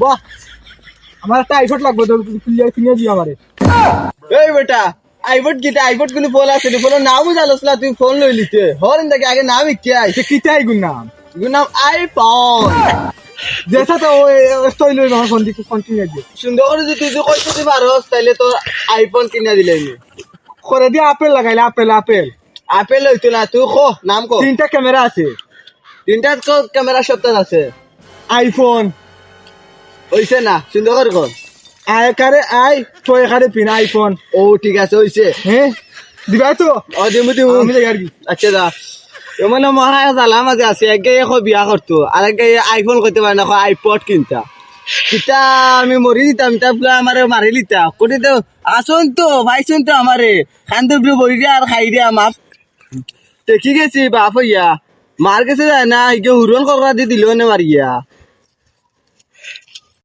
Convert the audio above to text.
বাহ আমার একটা আইফোন লাগবে তো ক্লিয়ার কিনে দিও আমারে। এই বেটা আইবট গিটা আইবটগুলো ফোন আছে ফোন নাম বুঝালস না তুই ফোন লই লিতে। হরেন দেখে আগে নাম কি আই সে কিতে আইগুন নাম? এগুলো নাম আইফোন। যেটা তো ওই স্টোরি লই আমার ফোন দিকে কন্টিনিউ দিয়ে সুন্দর করে যদি তুই কইতে তুই পারস তাইলে তোর আইফোন কিনে দিলে আমি। করে দিয়ে আপেল লাগাইলে আপেল আপেল আপেল হইতো না তুই ক নাম ক। তিনটা ক্যামেরা আছে। তিনটা ক্যামেরা সপ্তাহ আছে। আইফোন। হইছে না সুন্দর করে কর আই কারে আই ছয় কারে পিন আইফোন? ও ঠিক আছে হইছে। হ্যাঁ দিবাই তো? ও দিমু দিমু। আমি কি আচ্ছা দা মানে মহা জ্বালা মাঝে আছে একে এখন বিয়া করতো আর একে আইফোন করতে পারে না আইপড কিনতা। কিতা আমি মরি দিতাম তা পুরা আমারে মারি লিতা। কোটি তো আসুন তো ভাইছুন তো আমারে খান তো বই দিয়া আর খাই দিয়া মাপ দেখি গেছি বাপ হইয়া? মার গেছে যায় না হুরন করা দি দিল নে মারিয়া